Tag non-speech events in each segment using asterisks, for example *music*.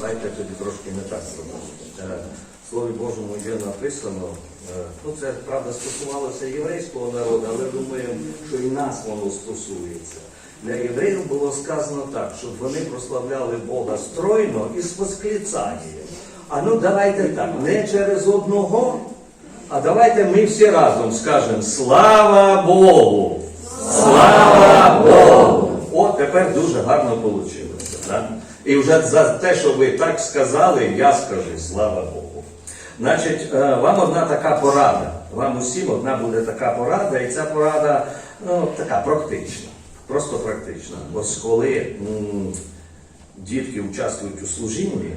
Давайте тоді трошки не так зробимо. Е, Слові Божому є написано, е, ну це правда стосувалося єврейського народу, але думаю, що і нас воно стосується. Для євреїв було сказано так, щоб вони прославляли Бога стройно і з восклицанням. А ну давайте так, не через одного, а давайте ми всі разом скажемо Слава Богу! Слава Богу! От тепер дуже гарно вийшло. Так? І вже за те, що ви так сказали, я скажу слава Богу. Значить, е, вам одна така порада. Вам усім одна буде така порада, і ця порада ну, така практична. Просто практична. Ось коли м, дітки участвують у служінні,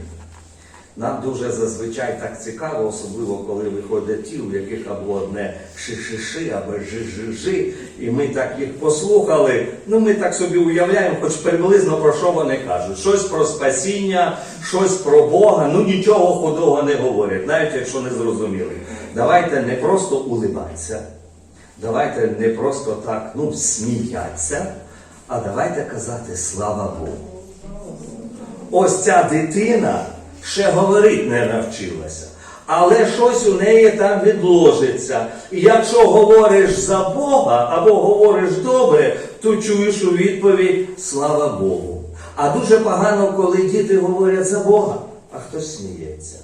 нам дуже зазвичай так цікаво, особливо коли виходять ті, у яких або одне ши-ши-ши, або жи-жи-жи, і ми так їх послухали. Ну ми так собі уявляємо, хоч приблизно про що вони кажуть. Щось про спасіння, щось про Бога, ну нічого худого не говорять, навіть якщо не зрозуміли. Давайте не просто улибатися, давайте не просто так ну, сміятися, а давайте казати слава Богу. Ось ця дитина ще говорить не навчилася. Але щось у неї там відложиться. І якщо говориш за Бога або говориш добре, то чуєш у відповідь Слава Богу. А дуже погано, коли діти говорять за Бога, а хтось сміється.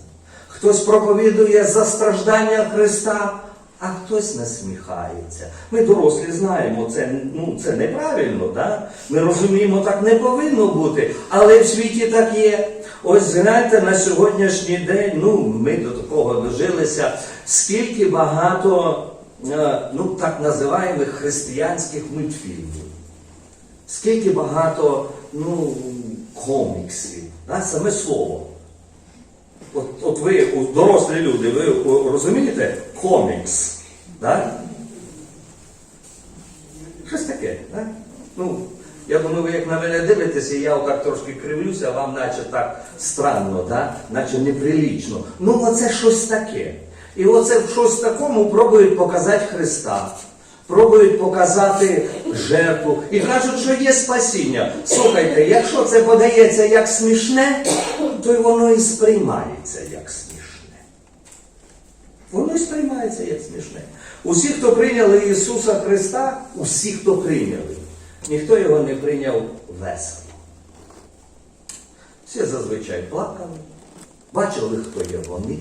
Хтось проповідує за страждання Христа, а хтось насміхається. Ми дорослі знаємо, це, ну, це неправильно, да? ми розуміємо, так не повинно бути, але в світі так є. Ось знаєте, на сьогоднішній день, ну, ми до такого дожилися, скільки багато, е, ну, так називаємих християнських мультфільмів, скільки багато ну, коміксів, да? саме слово. От, от ви, дорослі люди, ви розумієте? Комікс. Да? Щось таке. Да? Ну, я думаю, ви як на мене дивитеся, я отак трошки кривлюся, вам наче так странно, да? наче неприлічно. Ну, оце щось таке. І оце в щось такому пробують показати Христа. Пробують показати жертву і кажуть, що є спасіння. Слухайте, якщо це подається як смішне, то й воно і сприймається як смішне. Воно і сприймається як смішне. Усі, хто прийняли Ісуса Христа, усі, хто прийняли, ніхто його не прийняв весело. Всі зазвичай плакали, бачили, хто є вони,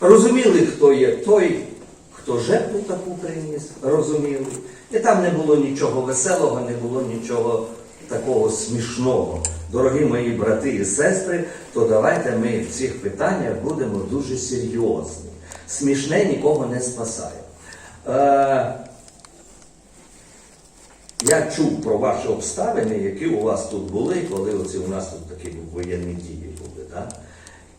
розуміли, хто є той, хто жертву таку приніс, розуміли. І там не було нічого веселого, не було нічого такого смішного. Дорогі мої брати і сестри, то давайте ми в цих питаннях будемо дуже серйозні. Смішне нікого не спасає. Е, я чув про ваші обставини, які у вас тут були, коли оці у нас тут такі воєнні дії були. Да?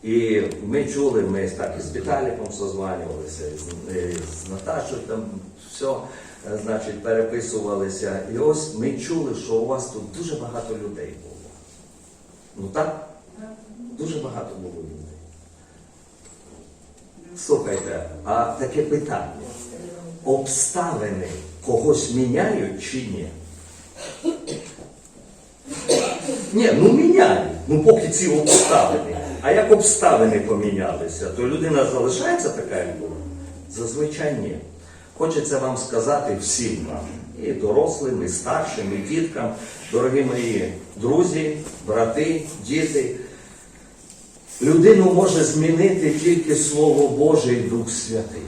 І ми чули, ми так і з Віталіком созванювалися, і з, з Наташою там все, е, значить, переписувалися. І ось ми чули, що у вас тут дуже багато людей було. Ну так? Дуже багато було людей. Слухайте, а таке питання. Обставини когось міняють чи ні? Ні, ну міняють. Ну поки ці обставини. А як обставини помінялися, то людина залишається така, як була? Зазвичай ні. Хочеться вам сказати всім вам, і дорослим, і старшим, і діткам, дорогі мої друзі, брати, діти. Людину може змінити тільки Слово Боже і Дух Святий.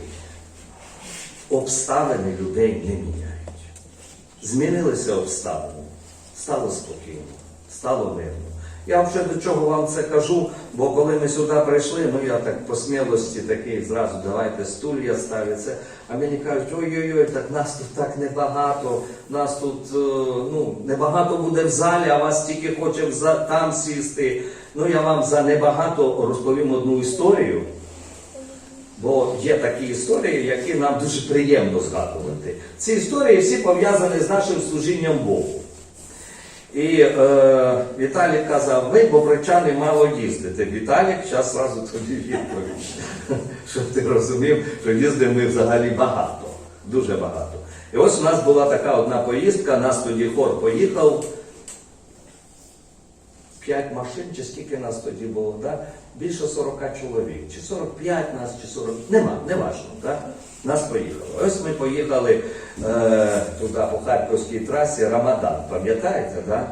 Обставини людей не міняють. Змінилися обставини, стало спокійно, стало мирно. Я вже до чого вам це кажу, бо коли ми сюди прийшли, ну я так по смілості такий зразу давайте стулья ставиться. А мені кажуть, ой-ой-ой, так нас тут так небагато, нас тут е, ну, небагато буде в залі, а вас тільки хоче там сісти. Ну я вам за небагато розповім одну історію. Бо є такі історії, які нам дуже приємно згадувати. Ці історії всі пов'язані з нашим служінням Богу. І е, Віталік казав, ви, бобричани, мало їздите. Віталік, зараз одразу тобі відповідь, *laughs* щоб ти розумів, що їздимо ми взагалі багато, дуже багато. І ось у нас була така одна поїздка, нас тоді хор поїхав 5 машин, чи скільки нас тоді було, да? більше 40 чоловік, чи 45 нас, чи 40, нема, не важно. Да? Нас поїхало. Ось ми поїхали е, туди по Харківській трасі Рамадан, пам'ятаєте, да?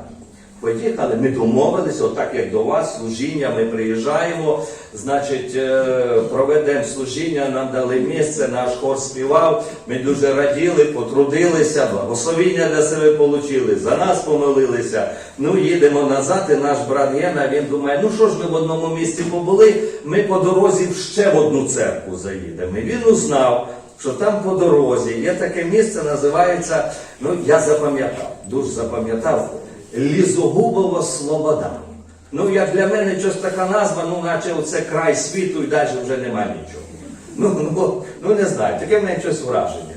Поїхали, ми домовилися, отак як до вас, служіння, ми приїжджаємо, значить, е, проведемо служіння, нам дали місце, наш хор співав, ми дуже раділи, потрудилися, благословіння для себе отримали, за нас помолилися. Ну, їдемо назад, і наш брат Гена, він думає, ну що ж ми в одному місці побули, ми по дорозі ще в одну церкву заїдемо. І він узнав, що там по дорозі є таке місце, називається, ну я запам'ятав, дуже запам'ятав, Лізогубова Слобода. Ну, як для мене щось така назва, ну, наче оце край світу і далі вже нема нічого. Ну, ну, ну не знаю, таке в мене щось враження.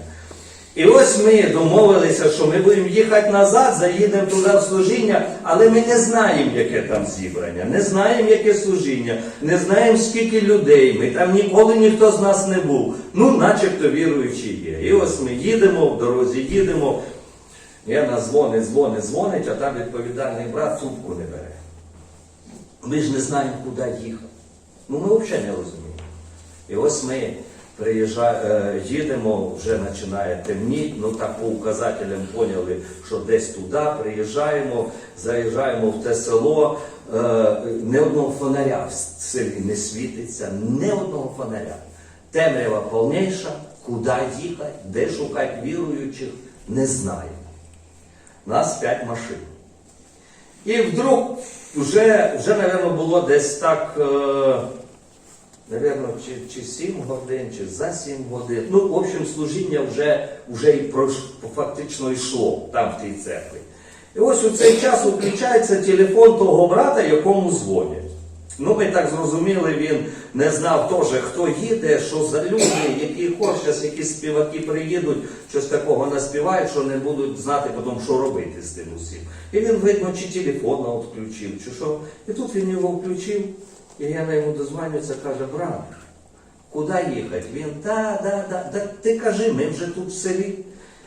І ось ми домовилися, що ми будемо їхати назад, заїдемо туди в служіння, але ми не знаємо, яке там зібрання, не знаємо, яке служіння, не знаємо, скільки людей. Ми там ніколи ніхто з нас не був. Ну, начебто віруючі є. І ось ми їдемо в дорозі, їдемо. Яна дзвонить, дзвонить, дзвонить, а там відповідальний брат трубку не бере. Ми ж не знаємо, куди їхати. Ну ми взагалі не розуміємо. І ось ми приїжджаємо, їдемо, вже починає темніти, ну так по указателям поняли, що десь туди приїжджаємо, заїжджаємо в те село, е, ні одного фонаря в селі не світиться, ні одного фонаря. Темрява повніша, куди їхати, де шукати віруючих, не Нас п'ять машин. І вдруг вже, вже мабуть, було десь так, мабуть, чи, чи 7 годин, чи за 7 годин. Ну, в общем, служіння вже, вже і про, фактично йшло там в тій церкві. І ось у цей час включається телефон того брата, якому дзвонять. Ну, ми так зрозуміли, він не знав теж, хто їде, що за люди, які зараз якісь співаки приїдуть, щось такого наспівають, що не будуть знати потім, що робити з тим усім. І він, видно, чи телефон відключив, чи що. І тут він його включив, і я на йому дозвонюється, каже, брат, куди їхати? Він, да, да, да, да, ти кажи, ми вже тут в селі.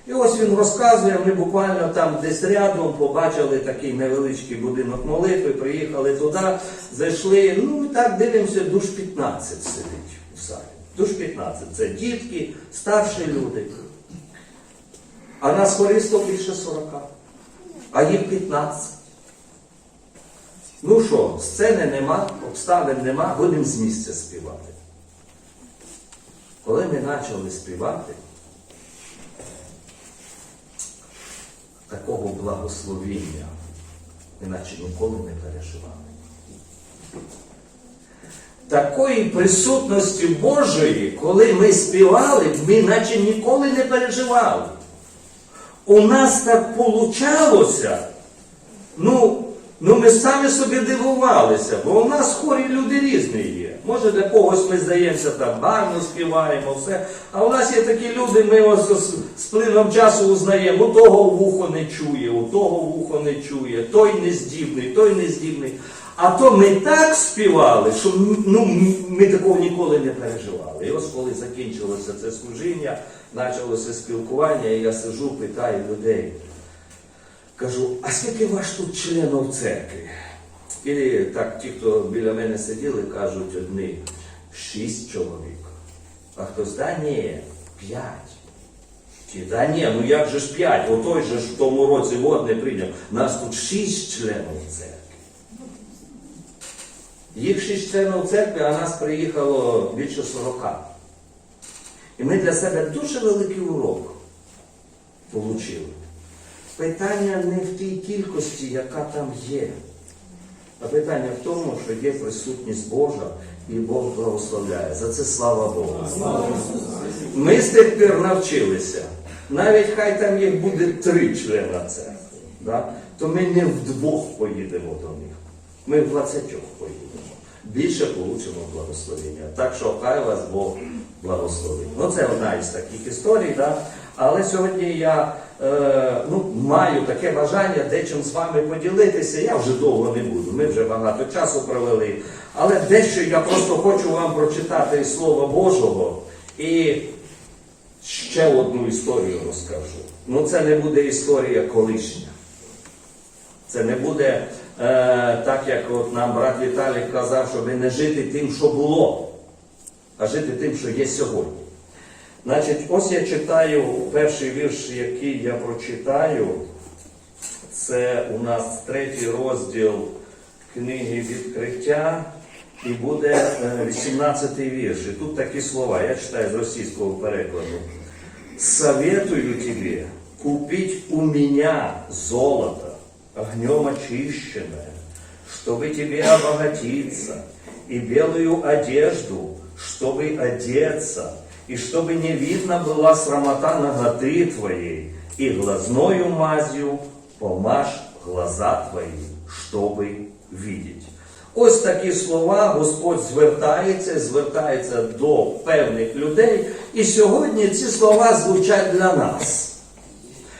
І ось він розказує, ми буквально там десь рядом побачили такий невеличкий будинок молитви, приїхали туди, зайшли, ну і так дивимося, душ 15 сидить в залі. Душ 15. Це дітки, старші люди. А нас хористів більше 40. А їх 15. Ну що, сцени нема, обставин нема, будемо з місця співати. Коли ми почали співати, такого благословіння, іначе ніколи не переживали. Такої присутності Божої, коли ми співали, ми наче ніколи не переживали. У нас так получалося, ну, ну ми самі собі дивувалися, бо у нас хорі люди різні є. Може для когось ми здаємося там гарно співаємо, все. А у нас є такі люди, ми ось з, плином часу узнаємо, у того вухо не чує, у того вухо не чує, той не здібний, той не здібний. А то ми так співали, що ну, ми такого ніколи не переживали. І ось коли закінчилося це служіння, почалося спілкування, і я сижу, питаю людей. Кажу, а скільки ваш тут членів церкви? І так ті, хто біля мене сиділи, кажуть одні шість чоловік. А хтось, да ні, п'ять. Да ні, ну як же ж п'ять? Отой же ж в тому році вод не прийняв. Нас тут шість членів церкви. Їх шість членів церкви, а нас приїхало більше сорока. І ми для себе дуже великий урок отримали. Питання не в тій кількості, яка там є. А питання в тому, що є присутність Божа і Бог благословляє. За це слава Богу. Ми з тих пір навчилися. Навіть хай там їх буде три члена церкви, да? то ми не вдвох поїдемо до них. Ми в 20 поїдемо. Більше получимо благословення. Так що хай вас Бог благословить. Ну це одна із таких історій. Да? Але сьогодні я е, ну, маю таке бажання дечим з вами поділитися. Я вже довго не буду. Ми вже багато часу провели. Але дещо я просто хочу вам прочитати із Слова Божого і ще одну історію розкажу. Ну, це не буде історія колишня. Це не буде так як от нам брат Віталій казав, щоб не жити тим, що було, а жити тим, що є сьогодні. Значить, ось я читаю перший вірш, який я прочитаю. Це у нас третій розділ книги відкриття, і буде 18 вірш. І тут такі слова, я читаю з російського перекладу. Советую тебе купить у меня золото, огнем очищенное, чтобы тебе обогатиться, и белую одежду, чтобы одеться, и чтобы не видно была срамота ноготы твоей, и глазною мазью помажь глаза твои, чтобы видеть. Ось такі слова Господь звертається, звертається до певних людей, і сьогодні ці слова звучать для нас.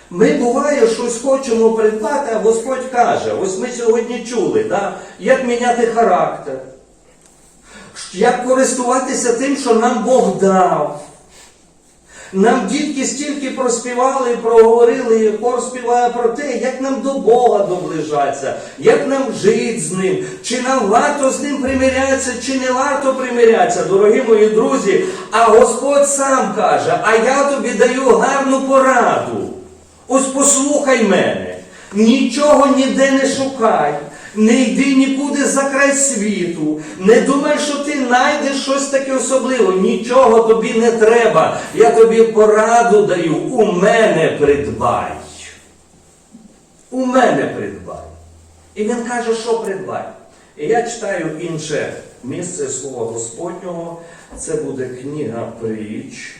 Ми буває щось хочемо придбати, а Господь каже, ось ми сьогодні чули, да? як міняти характер, як користуватися тим, що нам Бог дав. Нам дітки стільки проспівали і проговорили, і хор співає про те, як нам до Бога доближатися, як нам жити з ним, чи нам варто з ним примирятися, чи не варто примирятися, дорогі мої друзі. А Господь сам каже, а я тобі даю гарну пораду. Ось послухай мене, нічого ніде не шукай. Не йди нікуди за край світу. Не думай, що ти знайдеш щось таке особливе. Нічого тобі не треба. Я тобі пораду даю. У мене придбай. У мене придбай. І він каже, що придбай. І я читаю інше місце слова Господнього. Це буде книга притч.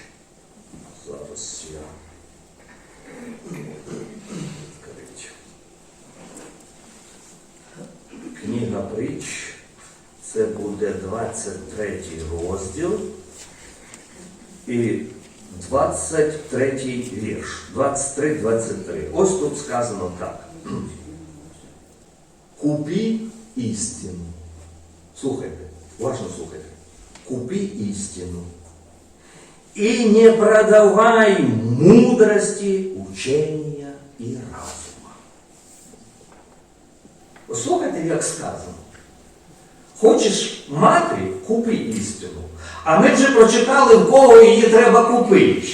Зараз я. Книга притч, це буде 23 розділ і 23 вірш. 23-23. Ось тут сказано так. *clears throat* Купи істину. Слухайте, уважно слухайте. Купи істину. И не продавай мудрости, учения и разума. Слухайте, як сказано. Хочеш мати, купи істину. А ми вже прочитали, в кого її треба купити.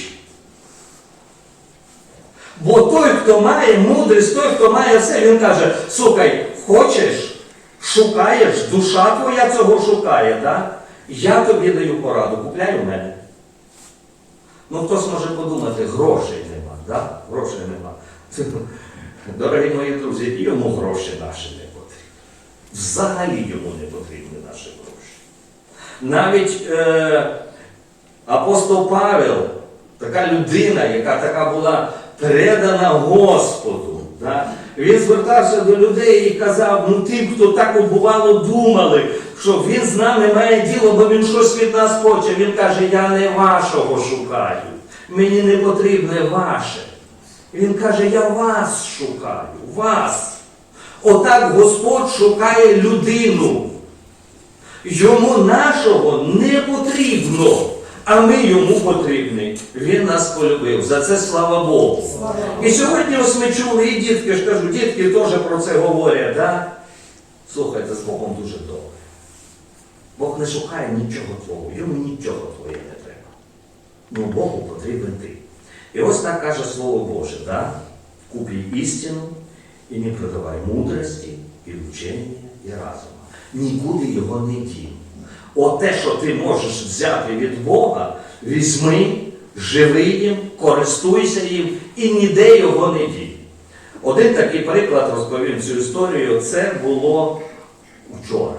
Бо той, хто має мудрість, той, хто має все, він каже, слухай, хочеш, шукаєш, душа твоя цього шукає, так? Я тобі даю пораду, купляй у мене. Ну, хтось може подумати, грошей нема, да? грошей нема. Дорогі мої друзі, йому гроші наші. Взагалі йому не потрібні наші гроші. Навіть е, апостол Павел, така людина, яка така була передана Господу. Да? Він звертався до людей і казав, ну тим, хто так бувало думали, що він з нами має діло, бо він щось від нас хоче. Він каже, я не вашого шукаю. Мені не потрібне ваше. Він каже, я вас шукаю, вас. Отак Господь шукає людину. Йому нашого не потрібно, а ми йому потрібні. Він нас полюбив. За це слава Богу. І сьогодні ось ми чули, і дітки ж кажу, дітки теж про це говорять. Да? Слухайте, з Богом дуже добре. Бог не шукає нічого твого, йому нічого твоє не треба. Ну Богу потрібен ти. І ось так каже Слово Боже, да? купій істину і не продавай мудрості, і вчення, і разума. Нікуди його не дім. Оте, що ти можеш взяти від Бога, візьми, живи їм, користуйся їм і ніде його не дій. Один такий приклад розповім цю історію, це було вчора.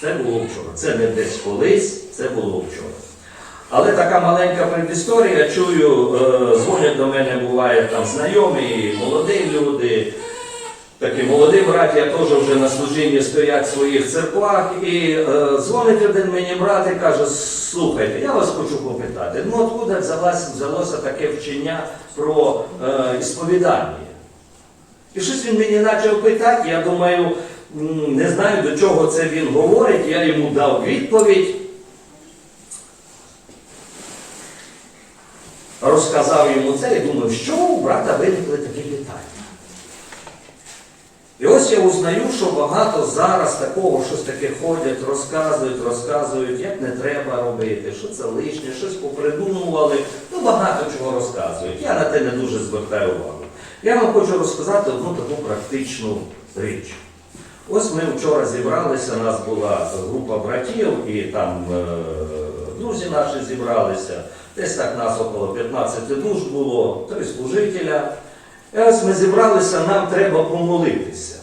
Це було вчора. Це не десь колись, це було вчора. Але така маленька предісторія, чую, е, дзвонять до мене, буває там знайомі, молоді люди. Такі молоді браття теж вже на служінні стоять в своїх церквах. І е, дзвонить один мені брат і каже, слухайте, я вас хочу попитати, ну откуда взялося, взялося таке вчення про е, ісповідання? І щось він мені почав питати, я думаю, не знаю, до чого це він говорить, я йому дав відповідь. Розказав йому це і думаю, що у брата виникли такі питання. Я узнаю, що багато зараз такого щось таке ходять, розказують, розказують, як не треба робити, що це лишнє, щось попридумували. Ну, багато чого розказують. Я на те не дуже звертаю увагу. Я вам хочу розказати одну таку практичну річ. Ось ми вчора зібралися, у нас була група братів, і там е, друзі наші зібралися. Десь так нас около 15 душ було, три служителя. І ось ми зібралися, нам треба помолитися.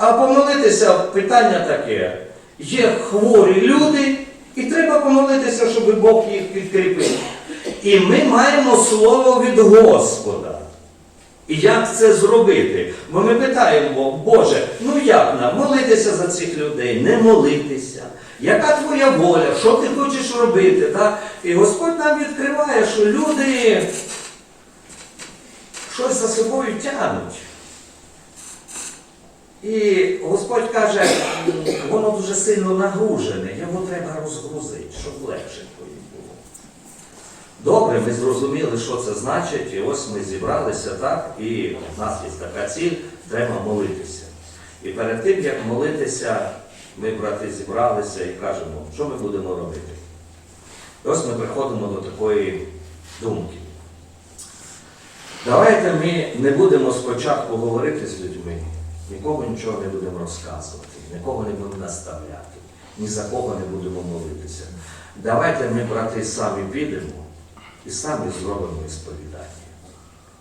А помолитися питання таке: є хворі люди, і треба помолитися, щоб Бог їх підкріпив. І ми маємо слово від Господа. І як це зробити? Бо ми питаємо, Боже, ну як нам молитися за цих людей, не молитися? Яка твоя воля? Що ти хочеш робити? Так? І Господь нам відкриває, що люди щось за собою тягнуть. І Господь каже, воно дуже сильно нагружене, його треба розгрузити, щоб легше тобі було. Добре, ми зрозуміли, що це значить, і ось ми зібралися так, і в нас є така ціль, треба молитися. І перед тим, як молитися, ми, брати, зібралися і кажемо, що ми будемо робити. І ось ми приходимо до такої думки. Давайте ми не будемо спочатку говорити з людьми, нікому нічого не будемо розказувати, нікого не будемо наставляти, ні за кого не будемо молитися. Давайте ми, брати, самі підемо і самі зробимо ісповідання.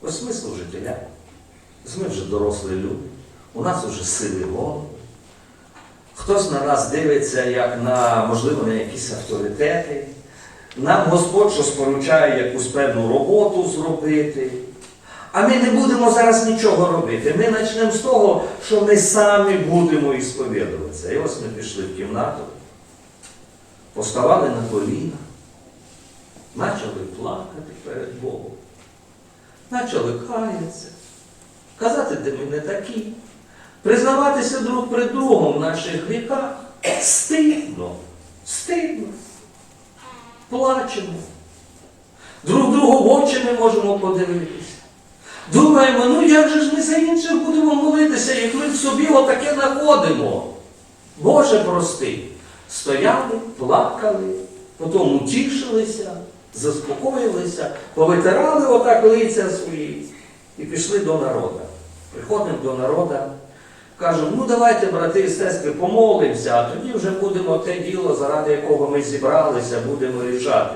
Ось ми служителя, ми вже дорослі люди, у нас вже сили голови. Хтось на нас дивиться як на, можливо, на якісь авторитети. Нам Господь щось поручає якусь певну роботу зробити. А ми не будемо зараз нічого робити. Ми почнемо з того, що ми самі будемо ісповідуватися. І ось ми пішли в кімнату, поставали на коліна, почали плакати перед Богом, почали каятися, казати, де ми не такі, признаватися друг при другом в наших гріхах. Стидно, стидно. Плачемо. Друг другу в очі не можемо подивитися. Думаємо, ну як же ж ми за інших будемо молитися, як ми в собі отаке знаходимо. Боже прости. Стояли, плакали, потім утішилися, заспокоїлися, повитирали отак лиця свої і пішли до народу. Приходимо до народу, кажемо, ну давайте, брати і сестри, помолимося, а тоді вже будемо те діло, заради якого ми зібралися, будемо рішати.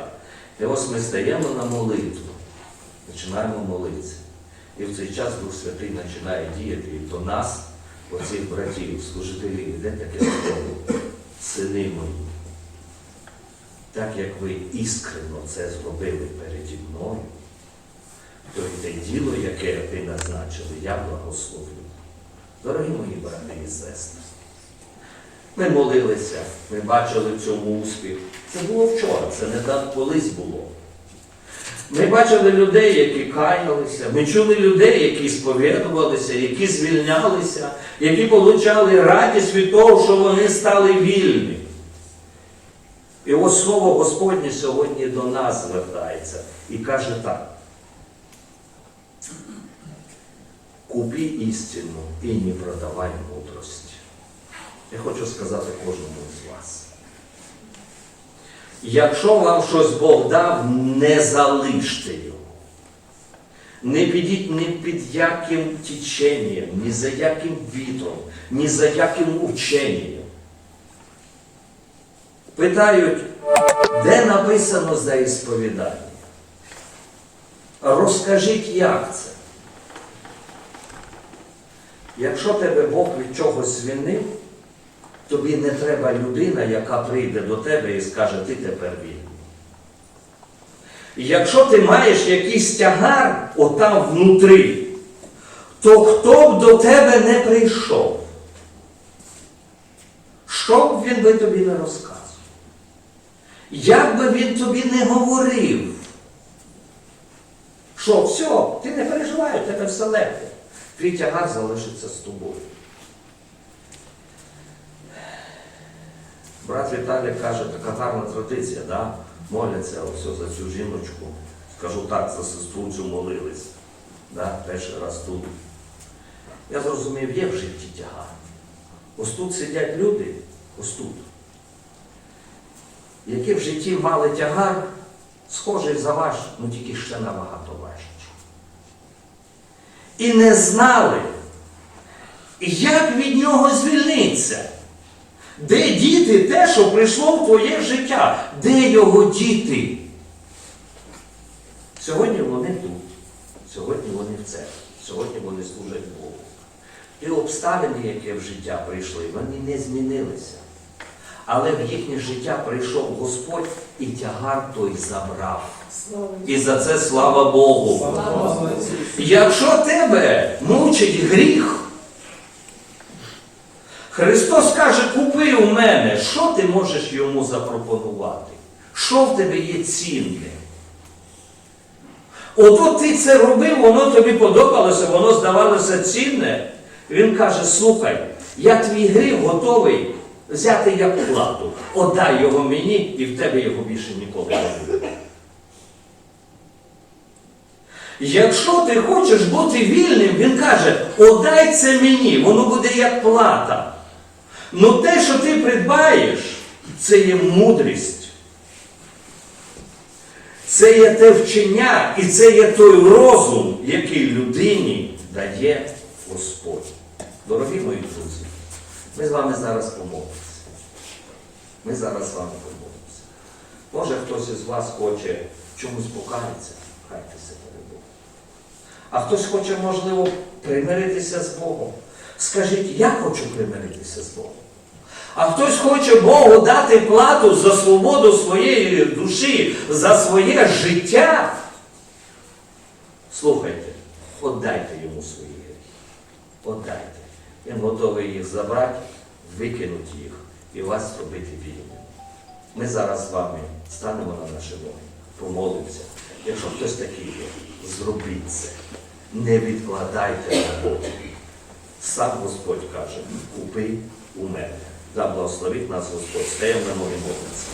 І ось ми стаємо на молитву, починаємо молитися. І в цей час Дух Святий починає діяти і до нас, оцих братів, служителів, іде таке слово, сини мої. Так як ви іскрено це зробили переді мною, то й те діло, яке ви назначили, я благословлю. Дорогі мої брати і сестри, ми молилися, ми бачили в цьому успіх. Це було вчора, це не так колись було. Ми бачили людей, які каялися, ми чули людей, які сповідувалися, які звільнялися, які отримали радість від того, що вони стали вільні. І ось слово Господнє сьогодні до нас звертається і каже так. Купи істину і не продавай мудрості. Я хочу сказати кожному з вас. Якщо вам щось Бог дав, не залиште його. Не підіть ні під яким теченням, ні за яким вітром, ні за яким ученням. Питають, де написано за ісповідання? Розкажіть, як це? Якщо тебе Бог від чогось звільнив, тобі не треба людина, яка прийде до тебе і скаже, ти тепер вільний. Якщо ти маєш якийсь тягар отам внутрі, то хто б до тебе не прийшов, що б він би тобі не розказував, як би він тобі не говорив, що все, ти не переживай, у тебе все легко, твій тягар залишиться з тобою. Брат Віталій каже, така гарна традиція, да? моляться ось за цю жіночку. Скажу так, за сестру цю молились. Да? Перший раз тут. Я зрозумів, є в житті тягар. Ось тут сидять люди, ось тут, які в житті мали тягар, схожий за ваш, ну тільки ще набагато важче. І не знали, як від нього звільнитися. Де діти те, що прийшло в твоє життя? Де його діти? Сьогодні вони тут, сьогодні вони в церкві, сьогодні вони служать Богу. І обставини, які в життя прийшли, вони не змінилися. Але в їхнє життя прийшов Господь і тягар той забрав. І за це слава Богу. Якщо тебе мучить гріх, Христос каже, купи у мене, що ти можеш йому запропонувати? Що в тебе є цінне? Ото ти це робив, воно тобі подобалося, воно здавалося цінне. Він каже, слухай, я твій гріх готовий взяти як плату. Отдай його мені, і в тебе його більше ніколи не буде. Якщо ти хочеш бути вільним, він каже, отдай це мені, воно буде як плата. Ну те, що ти придбаєш, це є мудрість. Це є те вчення і це є той розум, який людині дає Господь. Дорогі мої друзі, ми з вами зараз помолимося. Ми зараз з вами помолимося. Може хтось із вас хоче чомусь покаятися, кайтеся перед Богом. А хтось хоче, можливо, примиритися з Богом. Скажіть, я хочу примиритися з Богом. А хтось хоче Богу дати плату за свободу своєї душі, за своє життя. Слухайте, отдайте йому свої гріхи. Отдайте. Він готовий їх забрати, викинути їх і вас зробити вільними. Ми зараз з вами станемо на наші ноги, помолимося. Якщо хтось такий є, зробіть це. Не відкладайте роботу. Сам Господь каже, купи у мене. Заблагословіть нас Господь, стаємо і молимося.